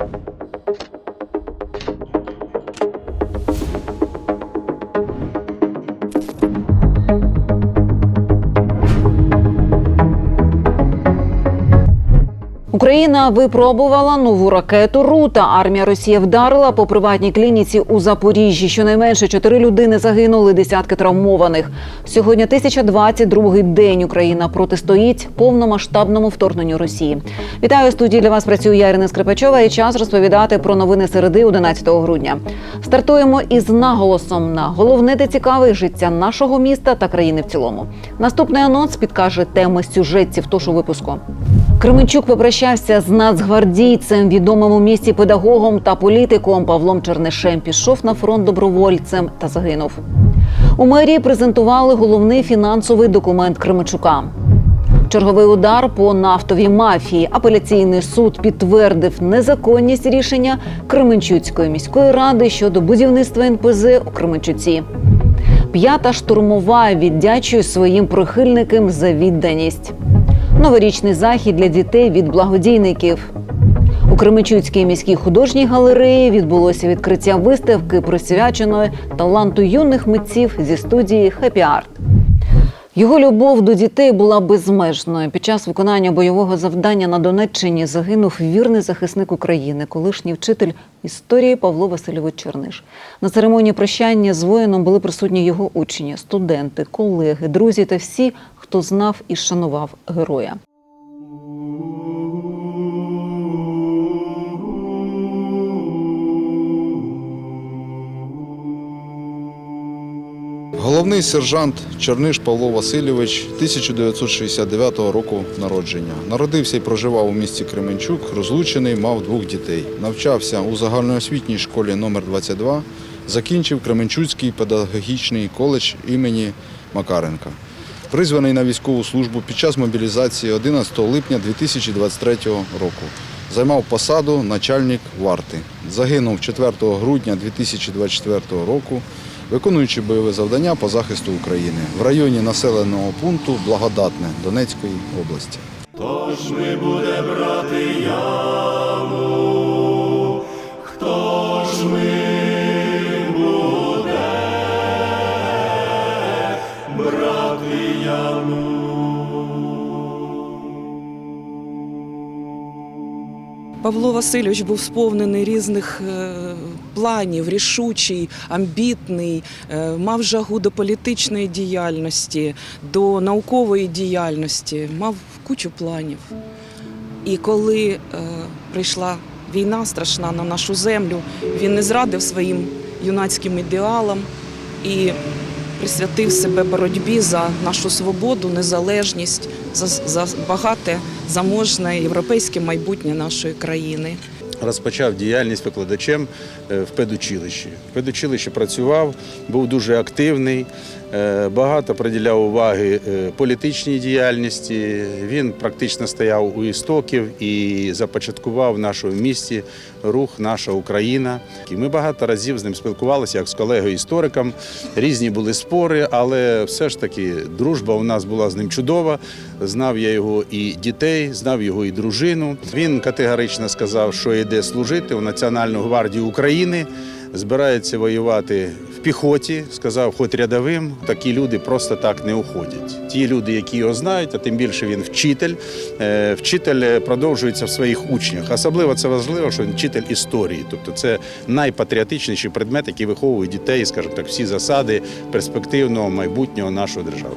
you Україна випробувала нову ракету Рута. Армія Росії вдарила по приватній клініці у Запоріжжі. Щонайменше чотири людини загинули, десятки травмованих. Сьогодні 1022-й день Україна протистоїть повномасштабному вторгненню Росії. Вітаю студії для вас. Працюю я Ірина Скрипачова і час розповідати про новини середи 11 грудня. Стартуємо із наголосом на головне та цікаве життя нашого міста та країни в цілому. Наступний анонс підкаже теми сюжетів. Тож у випуску. Кременчук попрощався з нацгвардійцем, відомим у місті педагогом та політиком Павлом Чернишем. Пішов на фронт добровольцем та загинув. У мерії презентували головний фінансовий документ Кременчука. Черговий удар по нафтовій мафії. Апеляційний суд підтвердив незаконність рішення Кременчуцької міської ради щодо будівництва НПЗ у Кременчуці. П'ята штурмова віддячує своїм прихильникам за відданість. Новорічний захід для дітей від благодійників. У Кременчуцькій міській художній галереї відбулося відкриття виставки, присвяченої таланту юних митців зі студії Хеппі Арт. Його любов до дітей була безмежною. Під час виконання бойового завдання на Донеччині загинув вірний захисник України, колишній вчитель історії Павло Васильович Черниш. На церемонії прощання з воїном були присутні його учні, студенти, колеги, друзі та всі, хто знав і шанував героя. Головний сержант Черниш Павло Васильович 1969 року народження. Народився і проживав у місті Кременчук, розлучений, мав двох дітей. Навчався у загальноосвітній школі номер 22 закінчив Кременчуцький педагогічний коледж імені Макаренка. Призваний на військову службу під час мобілізації 11 липня 2023 року. Займав посаду начальник варти. Загинув 4 грудня 2024 року виконуючи бойове завдання по захисту України в районі населеного пункту Благодатне Донецької області. Тож ми буде брати яму, хто ж ми Павло Васильович був сповнений різних е, планів, рішучий, амбітний, е, мав жагу до політичної діяльності, до наукової діяльності, мав кучу планів. І коли е, прийшла війна страшна на нашу землю, він не зрадив своїм юнацьким ідеалам і присвятив себе боротьбі за нашу свободу, незалежність, за, за багате заможне європейське майбутнє нашої країни. Розпочав діяльність викладачем е, в педучилищі. В педучилищі працював, був дуже активний, багато приділяв уваги е, політичній діяльності. Він практично стояв у істоків і започаткував в нашому місті рух Наша Україна. І ми багато разів з ним спілкувалися як з колегою-істориком. Різні були спори, але все ж таки дружба у нас була з ним чудова. Знав я його і дітей, знав його і дружину. Він категорично сказав, що йде служити у Національну гвардію України, збирається воювати піхоті. Сказав, хоч рядовим, такі люди просто так не уходять. Ті люди, які його знають, а тим більше він вчитель. е, Вчитель продовжується в своїх учнях. Особливо це важливо, що він вчитель історії. Тобто це найпатріотичніший предмет, який виховує дітей, скажімо так, всі засади перспективного майбутнього нашої держави.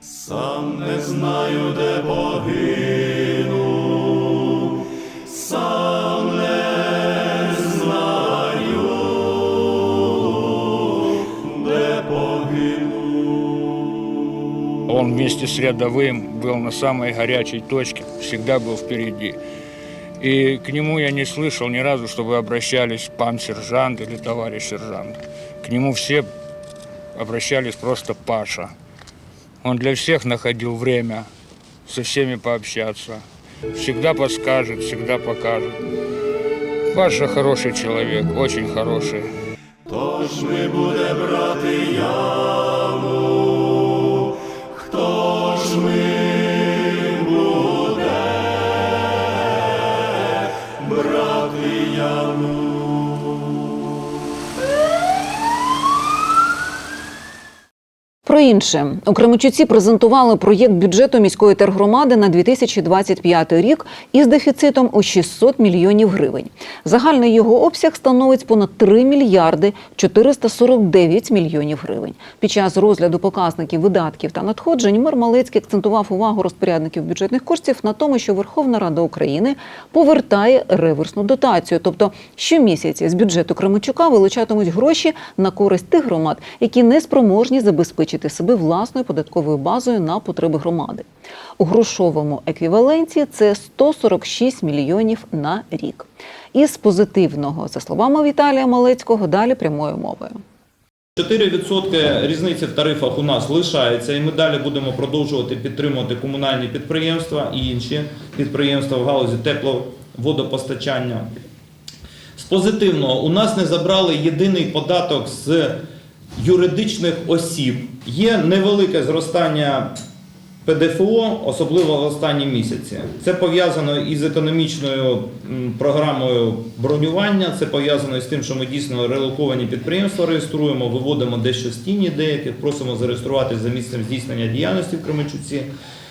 Сам не знаю, де погину, Вместе с рядовым был на самой горячей точке, всегда был впереди. И к нему я не слышал ни разу, чтобы обращались пан сержант или товарищ сержант. К нему все обращались просто Паша. Он для всех находил время со всеми пообщаться. Всегда подскажет, всегда покажет. Паша хороший человек, очень хороший. Тож ми буде брати інше у презентували проєкт бюджету міської тергромади на 2025 рік із дефіцитом у 600 мільйонів гривень. Загальний його обсяг становить понад 3 мільярди 449 мільйонів гривень. Під час розгляду показників видатків та надходжень мер Малецький акцентував увагу розпорядників бюджетних коштів на тому, що Верховна Рада України повертає реверсну дотацію, тобто щомісяця з бюджету Кременчука вилучатимуть гроші на користь тих громад, які не спроможні забезпечити себе власною податковою базою на потреби громади. У грошовому еквіваленті це 146 мільйонів на рік. Із позитивного, за словами Віталія Малецького, далі прямою мовою. 4% різниці в тарифах у нас лишається, і ми далі будемо продовжувати підтримувати комунальні підприємства і інші підприємства в галузі тепловодопостачання. З позитивного, у нас не забрали єдиний податок з юридичних осіб. Є невелике зростання ПДФО, особливо в останні місяці. Це пов'язано із економічною програмою бронювання. Це пов'язано із тим, що ми дійсно релоковані підприємства реєструємо, виводимо дещо з тіні деяких, просимо зареєструватися за місцем здійснення діяльності в Кременчуці.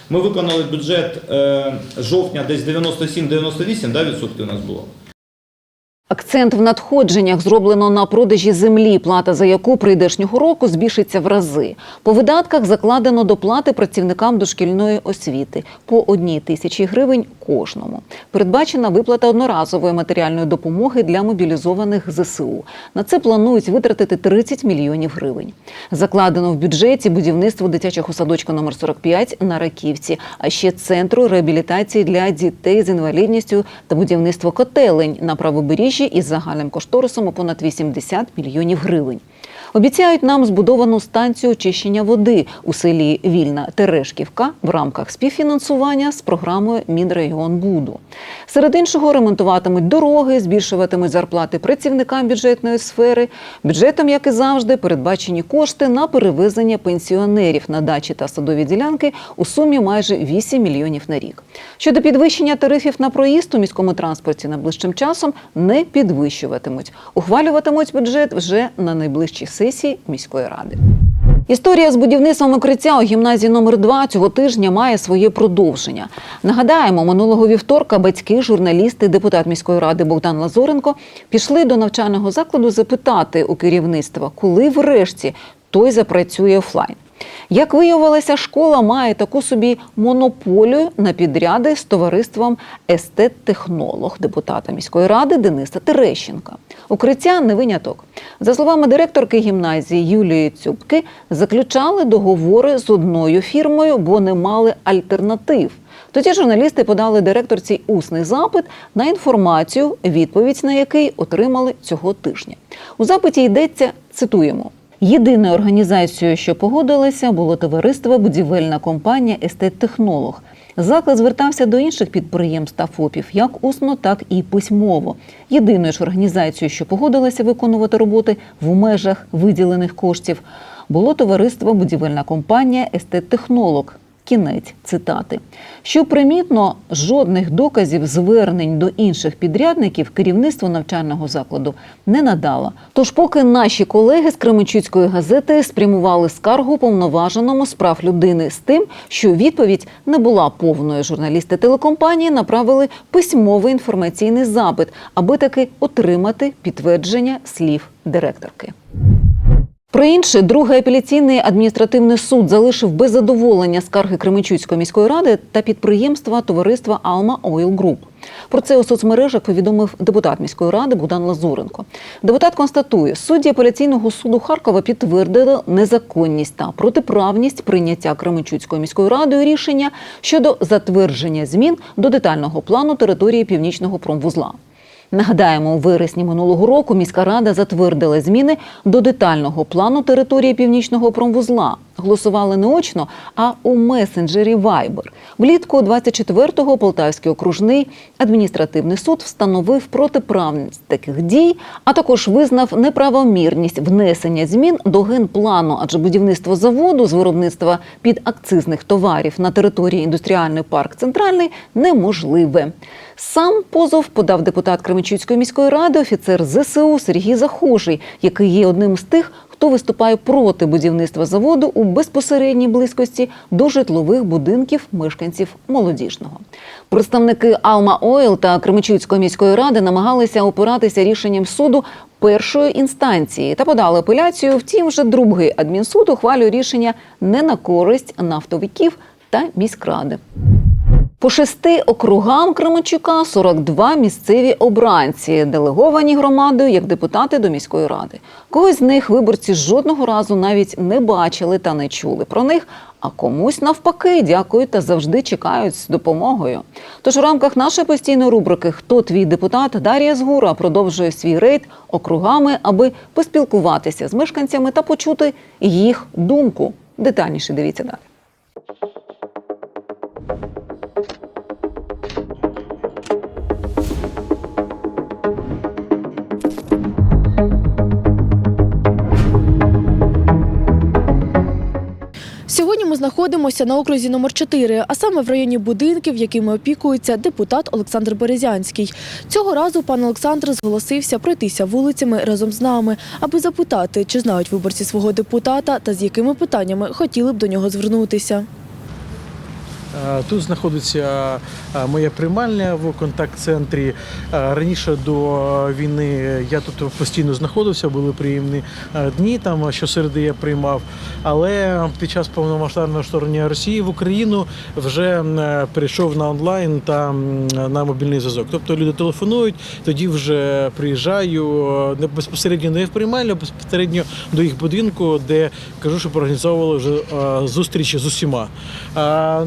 Ми виконали бюджет е, жовтня десь 97-98 да, відсотків у нас було. Акцент в надходженнях зроблено на продажі землі, плата за яку прийдешнього року збільшиться в рази. По видатках закладено доплати працівникам дошкільної освіти по одній тисячі гривень кожному. Передбачена виплата одноразової матеріальної допомоги для мобілізованих ЗСУ. На це планують витратити 30 мільйонів гривень. Закладено в бюджеті будівництво дитячого садочка номер 45 на Раківці, а ще центру реабілітації для дітей з інвалідністю та будівництво котелень на правобережжі із загальним кошторисом у понад 80 мільйонів гривень. Обіцяють нам збудовану станцію очищення води у селі Вільна Терешківка в рамках співфінансування з програмою Мінрегіонбуду. Серед іншого ремонтуватимуть дороги, збільшуватимуть зарплати працівникам бюджетної сфери. Бюджетом, як і завжди, передбачені кошти на перевезення пенсіонерів на дачі та садові ділянки у сумі майже 8 мільйонів на рік. Щодо підвищення тарифів на проїзд у міському транспорті найближчим часом не підвищуватимуть. Ухвалюватимуть бюджет вже на найближчій сесії міської ради. Історія з будівництвом укриття у гімназії номер 2 цього тижня має своє продовження. Нагадаємо, минулого вівторка батьки, журналісти, депутат міської ради Богдан Лазоренко пішли до навчального закладу запитати у керівництва, коли врешті той запрацює офлайн. Як виявилося, школа має таку собі монополію на підряди з товариством естет-технолог депутата міської ради Дениса Терещенка. Укриття не виняток. За словами директорки гімназії Юлії Цюбки, заключали договори з одною фірмою, бо не мали альтернатив. Тоді журналісти подали директорці усний запит на інформацію, відповідь на який отримали цього тижня. У запиті йдеться цитуємо. Єдиною організацією, що погодилася, було товариство Будівельна компанія Естет-технолог. Заклад звертався до інших підприємств та ФОПів як усно, так і письмово. Єдиною ж організацією, що погодилася виконувати роботи в межах виділених коштів, було товариство Будівельна компанія Естет-технолог. Кінець цитати. Що примітно, жодних доказів звернень до інших підрядників керівництво навчального закладу не надало. Тож, поки наші колеги з Кременчуцької газети спрямували скаргу повноваженому з прав людини з тим, що відповідь не була повною. Журналісти телекомпанії направили письмовий інформаційний запит, аби таки отримати підтвердження слів директорки. Про інше, другий апеляційний адміністративний суд залишив без задоволення скарги Кременчуцької міської ради та підприємства товариства Алма Ойл Груп. Про це у соцмережах повідомив депутат міської ради Богдан Лазуренко. Депутат констатує, судді апеляційного суду Харкова підтвердили незаконність та протиправність прийняття Кременчуцькою міською радою рішення щодо затвердження змін до детального плану території північного промвузла. Нагадаємо, у вересні минулого року міська рада затвердила зміни до детального плану території північного промвузла. Голосували не очно, а у месенджері Viber. Влітку 24-го Полтавський окружний адміністративний суд встановив протиправність таких дій, а також визнав неправомірність внесення змін до генплану, адже будівництво заводу з виробництва підакцизних товарів на території індустріальний парк Центральний неможливе. Сам позов подав депутат Кременчуцької міської ради, офіцер ЗСУ Сергій Захожий, який є одним з тих, хто виступає проти будівництва заводу у безпосередній близькості до житлових будинків мешканців молодіжного. Представники Алма Ойл та Кременчуцької міської ради намагалися опиратися рішенням суду першої інстанції та подали апеляцію. Втім, вже другий адмінсуд ухвалює рішення не на користь нафтовиків та міськради. По шести округам Кременчука 42 місцеві обранці, делеговані громадою як депутати до міської ради. Когось з них виборці жодного разу навіть не бачили та не чули про них. А комусь навпаки дякують та завжди чекають з допомогою. Тож у рамках нашої постійної рубрики Хто твій депутат Дар'я Згура продовжує свій рейд округами, аби поспілкуватися з мешканцями та почути їх думку. Детальніше дивіться далі. Сьогодні ми знаходимося на окрузі номер 4, а саме в районі будинків, якими опікується депутат Олександр Березянський. Цього разу пан Олександр зголосився пройтися вулицями разом з нами, аби запитати, чи знають виборці свого депутата та з якими питаннями хотіли б до нього звернутися. Тут знаходиться моя приймальня в контакт-центрі. Раніше до війни я тут постійно знаходився, були приємні дні, там щосереди я приймав. Але під час повномасштабного вторгнення Росії в Україну вже м, перейшов на онлайн та на мобільний зв'язок. Тобто люди телефонують, тоді вже приїжджаю не безпосередньо не в приймальню, а безпосередньо до їх будинку, де кажу, що організовували вже зустрічі з усіма. А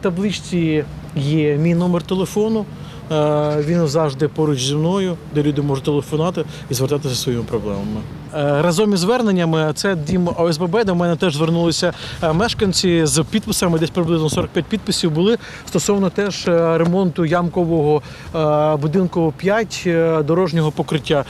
Табличці є мій номер телефону. Е, Він завжди поруч зі мною, де люди можуть телефонувати і звертатися своїми проблемами. Е, Разом із зверненнями це дім ОСББ. До мене теж звернулися е, мешканці з підписами, десь приблизно 45 підписів були стосовно теж ремонту ямкового будинку 5 е, дорожнього покриття.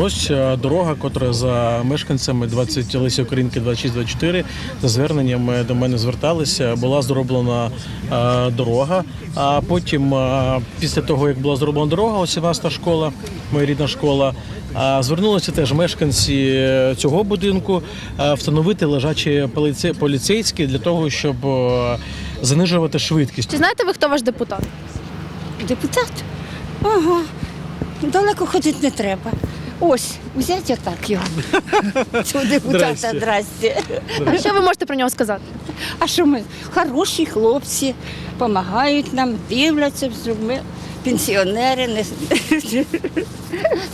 Ось е, дорога, котра за мешканцями 20 Лисі Українки 26-24, за зверненнями до мене зверталися. Була зроблена е, дорога. А потім, е, після того як була зроблена дорога, ось 17 школа, моя рідна школа. е, Звернулися теж мешканці е, цього будинку е, встановити лежачі поліце- поліцейські для того, щоб е, занижувати швидкість. Чи знаєте ви, хто ваш депутат? Депутат? Ага. Далеко ходити не треба. Ось, взять отак його. Цього депутата, Здрасте. здрасте. А що ви можете про нього сказати? А що ми? Хороші хлопці, допомагають нам, дивляться, що ми пенсіонери, не...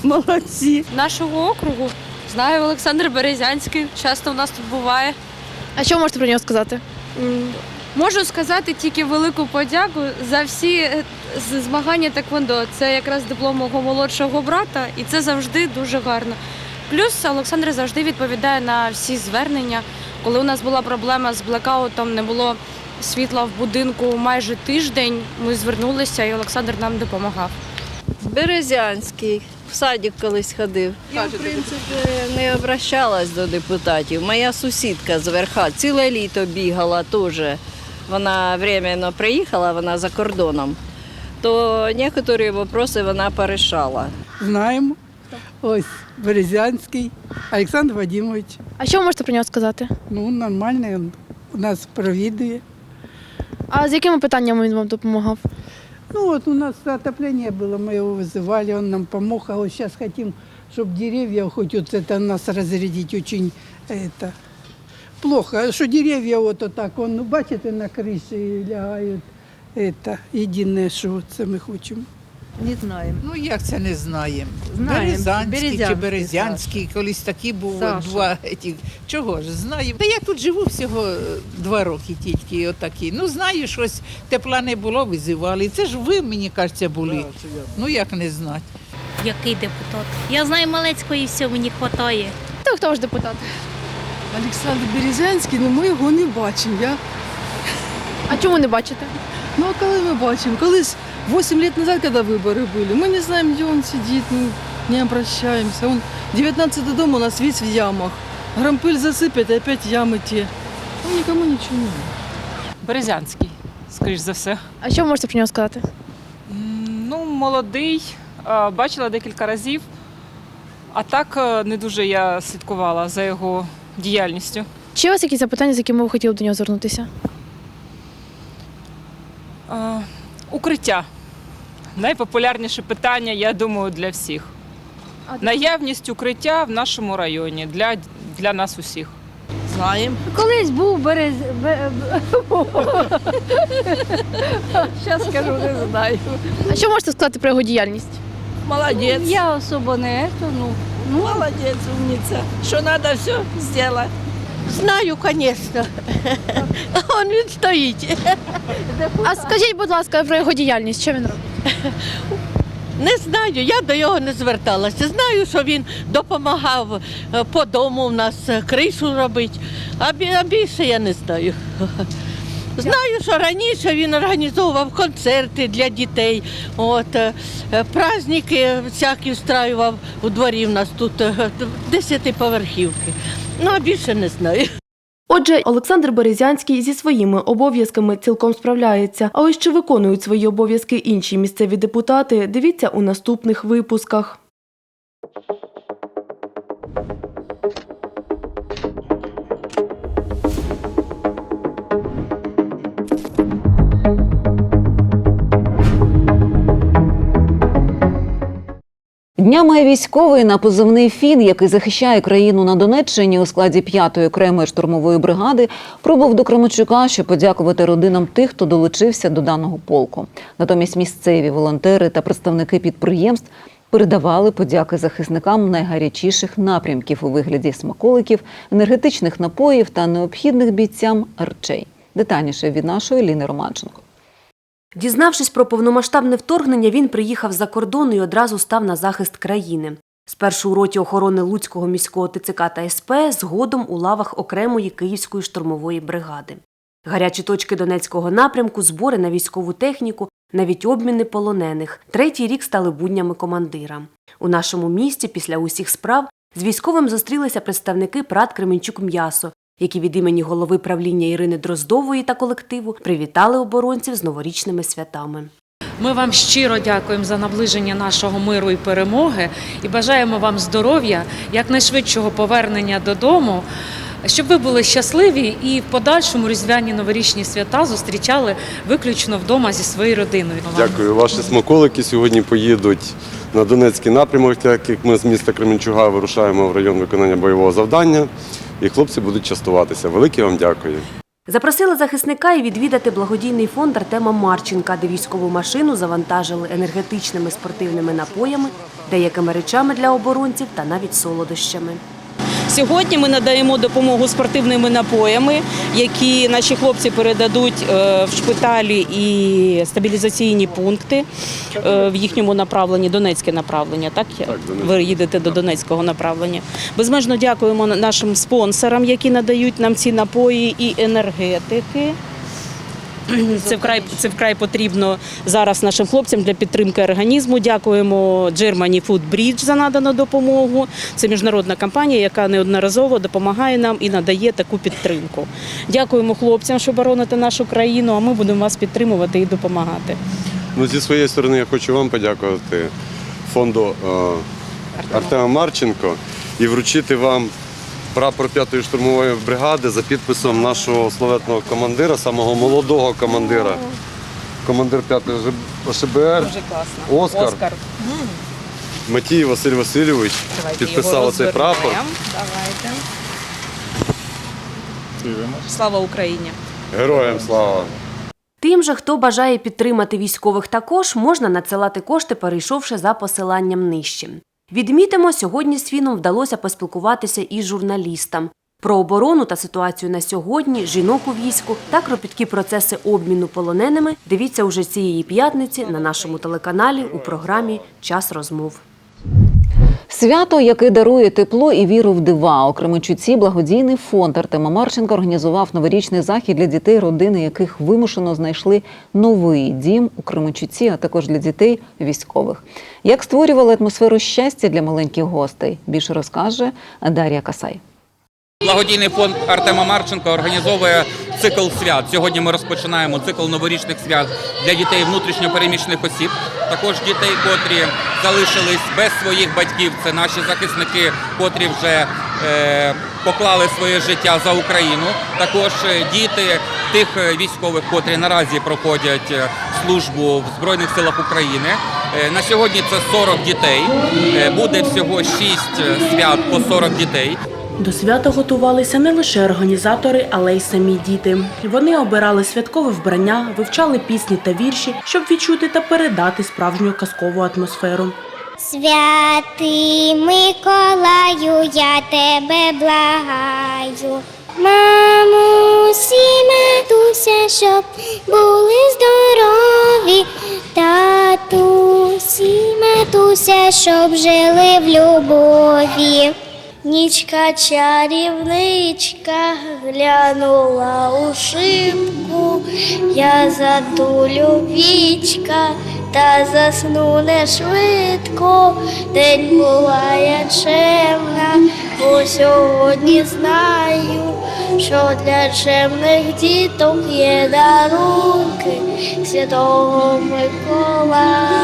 молодці. нашого округу. Знаю Олександр Березянський, часто в нас тут буває. А що ви можете про нього сказати? М, Можу сказати тільки велику подяку за всі е, змагання Теквондо. Це якраз диплом мого молодшого брата, і це завжди дуже гарно. Плюс Олександр завжди відповідає на всі звернення. Коли у нас була проблема з блекаутом, не було світла в будинку майже тиждень. Ми звернулися, і Олександр нам допомагав. Березянський. В садик колись ходив. Я, в принципі, не обращалась до депутатів. Моя сусідка з верха ціле літо бігала теж Вона временно приїхала, вона за кордоном. То некоторі питання вона порішала. Знаємо. Ось Березянський, Олександр Вадимович. А що ви можете про нього сказати? Ну, нормальний, він у нас провідує. А з якими питаннями він вам допомагав? Ну вот у нас отопление было, мы его вызывали, он нам помог, а вот сейчас хотим, чтобы деревья хоть вот это нас разрядить очень это плохо. Что деревья вот, вот так, он, ну, бачите, на крыші лягають. Это єдине, що це ми хочемо. Не знаємо. Ну як це не знаємо? Знаємо. Березанський чи Березянський, Березянський, колись такі був Саша. два. Ті, чого ж знаємо? Та я тут живу всього е, два роки тільки, отакі. Ну знаю, щось тепла не було, визивали. Це ж ви, мені кажеться, були. Ну як не знати? Який депутат? Я знаю Малецького і все, мені вистачає. Хто, хто ваш депутат? Олександр Березянський, ну ми його не бачимо. Я... А чому не бачите? Ну а коли ми бачимо? Колись 8 лет назад, когда выборы были, мы не знаем, где он сидит, ну, не обращаемся. Он 19 дом у нас весь в ямах. Грампыль засыпет, и опять ямы те. Ну, никому ничего не надо. Березянський, скоріш за все. А що ви можете про нього сказати? Ну, молодий, бачила декілька разів. А так е, не дуже я слідкувала за його діяльністю. Чи у вас якісь запитання, з якими ви хотіли до нього звернутися? Е, Укриття. Найпопулярніше питання, я думаю, для всіх. Наявність укриття в нашому районі для, для нас усіх. Знаємо. Колись був берез... Зараз скажу, не знаю. А що можете сказати про його діяльність? Молодець. Я особо не ну. Молодець, умниця. Що треба, все зробити. Знаю, звісно. Он він стоїть. А скажіть, будь ласка, про його діяльність, що він робить? Не знаю, я до його не зверталася. Знаю, що він допомагав е, по дому у нас е, кришу робити, а більше я не знаю. Знаю, що раніше він організовував концерти для дітей, от, е, праздники всякі встраював у дворі в нас тут е, десятиповерхівки. Ну, а більше не знаю. Отже, Олександр Березянський зі своїми обов'язками цілком справляється. А ось чи виконують свої обов'язки інші місцеві депутати, дивіться у наступних випусках. Днями військовий на позивний фін, який захищає країну на Донеччині у складі 5-ї окремої штурмової бригади, пробув до Кременчука, щоб подякувати родинам тих, хто долучився до даного полку. Натомість місцеві волонтери та представники підприємств передавали подяки захисникам найгарячіших напрямків у вигляді смаколиків, енергетичних напоїв та необхідних бійцям речей. Детальніше від нашої Ліни Романченко. Дізнавшись про повномасштабне вторгнення, він приїхав за кордон і одразу став на захист країни. Спершу у роті охорони Луцького міського ТЦК та СП, згодом у лавах окремої Київської штурмової бригади. Гарячі точки Донецького напрямку, збори на військову техніку, навіть обміни полонених. Третій рік стали буднями командира. У нашому місті після усіх справ з військовим зустрілися представники ПРАТ Кременчук М'ясо, які від імені голови правління Ірини Дроздової та колективу привітали оборонців з новорічними святами. Ми вам щиро дякуємо за наближення нашого миру і перемоги і бажаємо вам здоров'я, якнайшвидшого повернення додому, щоб ви були щасливі і в подальшому різдвяні новорічні свята зустрічали виключно вдома зі своєю родиною. Дякую. Ваші смаколики сьогодні поїдуть на Донецький напрямок, так як ми з міста Кременчуга вирушаємо в район виконання бойового завдання, і хлопці будуть частуватися. Велике вам дякую. Запросили захисника і відвідати благодійний фонд Артема Марченка, де військову машину завантажили енергетичними спортивними напоями, деякими речами для оборонців та навіть солодощами. Сьогодні ми надаємо допомогу спортивними напоями, які наші хлопці передадуть е, в шпиталі і стабілізаційні пункти е, в їхньому направленні, Донецьке направлення. Так, ви їдете до Донецького направлення. Безмежно дякуємо нашим спонсорам, які надають нам ці напої і енергетики. Це вкрай це вкрай потрібно зараз нашим хлопцям для підтримки організму. Дякуємо Germany Food Bridge за надану допомогу. Це міжнародна компанія, яка неодноразово допомагає нам і надає таку підтримку. Дякуємо хлопцям, що бороните нашу країну. А ми будемо вас підтримувати і допомагати. Ну, зі своєї сторони я хочу вам подякувати фонду е, Артема Марченко і вручити вам прапор 5-ї штурмової бригади за підписом нашого славетного командира, самого молодого командира. Командир 5-ї ШБР Дуже класно. Оскар. Оскар. Матій Василь Васильович Давайте підписав цей прапор. Давайте. Слава Україні! Героям слава! Тим же, хто бажає підтримати військових також, можна надсилати кошти, перейшовши за посиланням нижче. Відмітимо, сьогодні з Фіном вдалося поспілкуватися із журналістам. Про оборону та ситуацію на сьогодні, жінок у війську та кропіткі процеси обміну полоненими дивіться уже цієї п'ятниці на нашому телеканалі у програмі Час розмов. Свято, яке дарує тепло і віру в дива. У Кременчуці благодійний фонд Артема Марченка організував новорічний захід для дітей, родини яких вимушено знайшли новий дім у Кременчуці, а також для дітей військових. Як створювали атмосферу щастя для маленьких гостей, більше розкаже Дар'я Касай. Благодійний фонд Артема Марченка організовує цикл свят. Сьогодні ми розпочинаємо цикл новорічних свят для дітей внутрішньопереміщених осіб. Також дітей, котрі залишились без своїх батьків. Це наші захисники, котрі вже е, поклали своє життя за Україну. Також е, діти тих е, військових, котрі наразі проходять е, службу в Збройних силах України. На сьогодні це 40 дітей. Буде всього 6 свят по 40 дітей. До свята готувалися не лише організатори, але й самі діти. Вони обирали святкове вбрання, вивчали пісні та вірші, щоб відчути та передати справжню казкову атмосферу. Святий Миколаю, я тебе благаю. Мамусі, матуся, щоб були здорові, татусі, матуся, щоб жили в любові. Нічка чарівничка глянула у шибку, я затулю вічка та засну не швидко. День буває чемна, бо сьогодні знаю, що для чемних діток є дарунки Святого Миколая.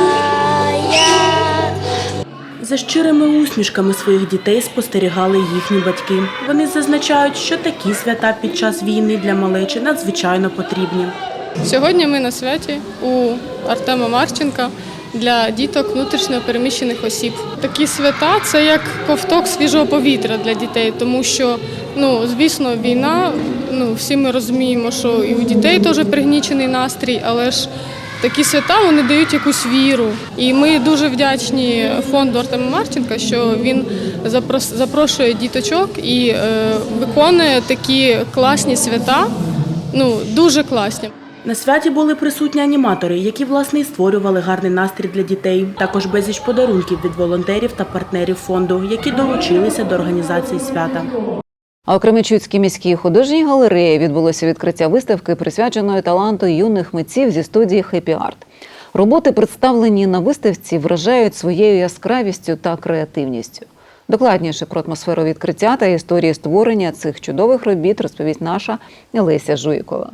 За щирими усмішками своїх дітей спостерігали їхні батьки. Вони зазначають, що такі свята під час війни для малечі надзвичайно потрібні. Сьогодні ми на святі у Артема Марченка для діток внутрішньо переміщених осіб. Такі свята це як ковток свіжого повітря для дітей, тому що, ну звісно, війна. Ну всі ми розуміємо, що і у дітей теж пригнічений настрій, але ж такі свята вони дають якусь віру. І ми дуже вдячні фонду Артема Марченка, що він запрошує діточок і е, виконує такі класні свята. Ну дуже класні. На святі були присутні аніматори, які власне і створювали гарний настрій для дітей. Також безліч подарунків від волонтерів та партнерів фонду, які долучилися до організації свята. А у Кременчуцькій міській художній галереї відбулося відкриття виставки, присвяченої таланту юних митців зі студії «Хеппі Арт». Роботи, представлені на виставці, вражають своєю яскравістю та креативністю. Докладніше про атмосферу відкриття та історії створення цих чудових робіт розповість наша Леся Жуйкова.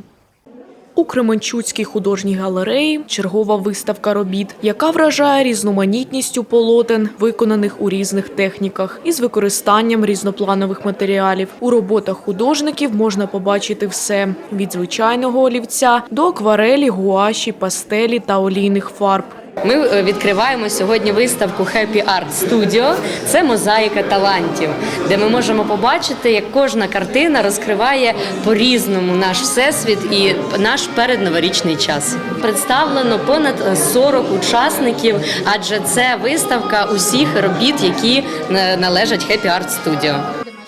У Кременчуцькій художній галереї чергова виставка робіт, яка вражає різноманітністю полотен, виконаних у різних техніках, із використанням різнопланових матеріалів. У роботах художників можна побачити все: від звичайного олівця до акварелі, гуаші, пастелі та олійних фарб. Ми е, відкриваємо сьогодні виставку Happy Art Studio. Це мозаїка талантів, де ми можемо побачити, як кожна картина розкриває по-різному наш всесвіт і наш передноворічний час. Представлено понад е, 40 учасників, адже це виставка усіх робіт, які е, належать Happy Art Studio.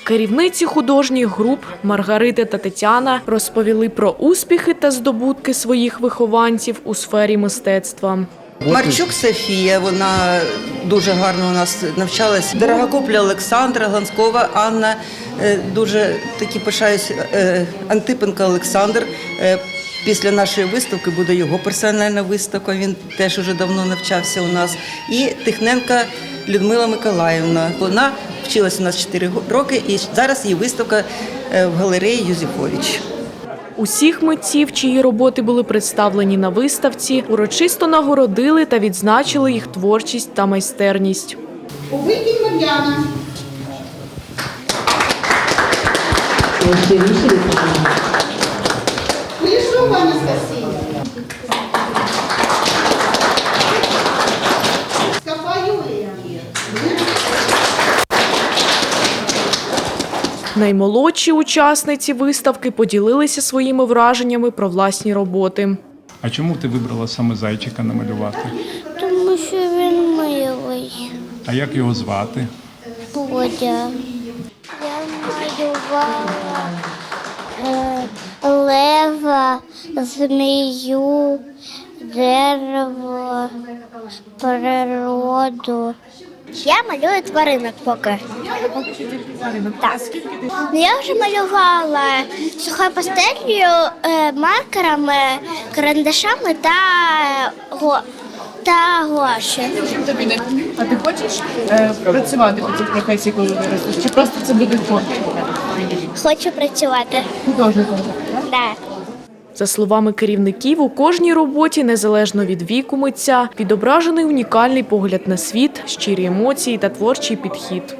Керівниці художніх груп Маргарита та Тетяна розповіли про успіхи та здобутки своїх вихованців у сфері мистецтва. Марчук Софія, вона дуже гарно у нас навчалась. Дорогокопля Олександра, Ганскова Анна. Е, Дуже такі пишаюсь. е, Антипенко Олександр. Е, Після нашої виставки буде його персональна виставка. Він теж уже давно навчався у нас. І Тихненка Людмила Миколаївна. Вона вчилась у нас 4 роки, і зараз її виставка в галереї Юзефович. Усіх митців, чиї роботи були представлені на виставці, урочисто нагородили та відзначили їх творчість та майстерність. Убитий Мар'яна. Анастасія. Наймолодші учасниці виставки поділилися своїми враженнями про власні роботи. А чому ти вибрала саме зайчика намалювати? Тому що він милий. А як його звати? Бодя. Я малювала е, лева, змію, дерево, природу. Я малюю тваринок поки. Так. Ну, Я вже малювала сухою пастелью, е, маркерами, карандашами та, го, та гуаші. А ти хочеш е, працювати по цій професії, коли виростеш? Чи просто це буде хобі? Хочу працювати. Художником. так? Да. За словами керівників, у кожній роботі, незалежно від віку митця, відображений унікальний погляд на світ, щирі емоції та творчий підхід.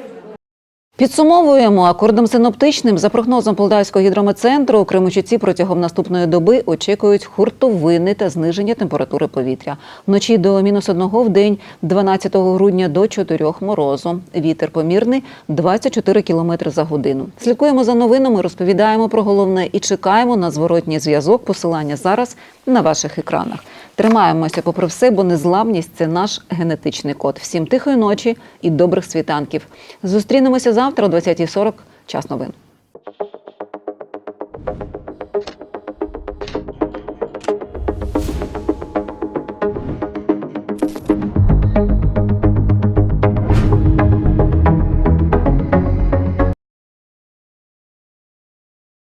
Підсумовуємо акордом синоптичним за прогнозом Полтавського гідрометцентру у Кременчуці протягом наступної доби очікують хуртовини та зниження температури повітря. Вночі до мінус одного в день, 12 грудня до 4 морозу. Вітер помірний 24 км за годину. Слідкуємо за новинами, розповідаємо про головне і чекаємо на зворотній зв'язок. Посилання зараз на ваших екранах. Тримаємося попри все, бо незламність це наш генетичний код. Всім тихої ночі і добрих світанків. Зустрінемося завтра о 20.40. Час новин.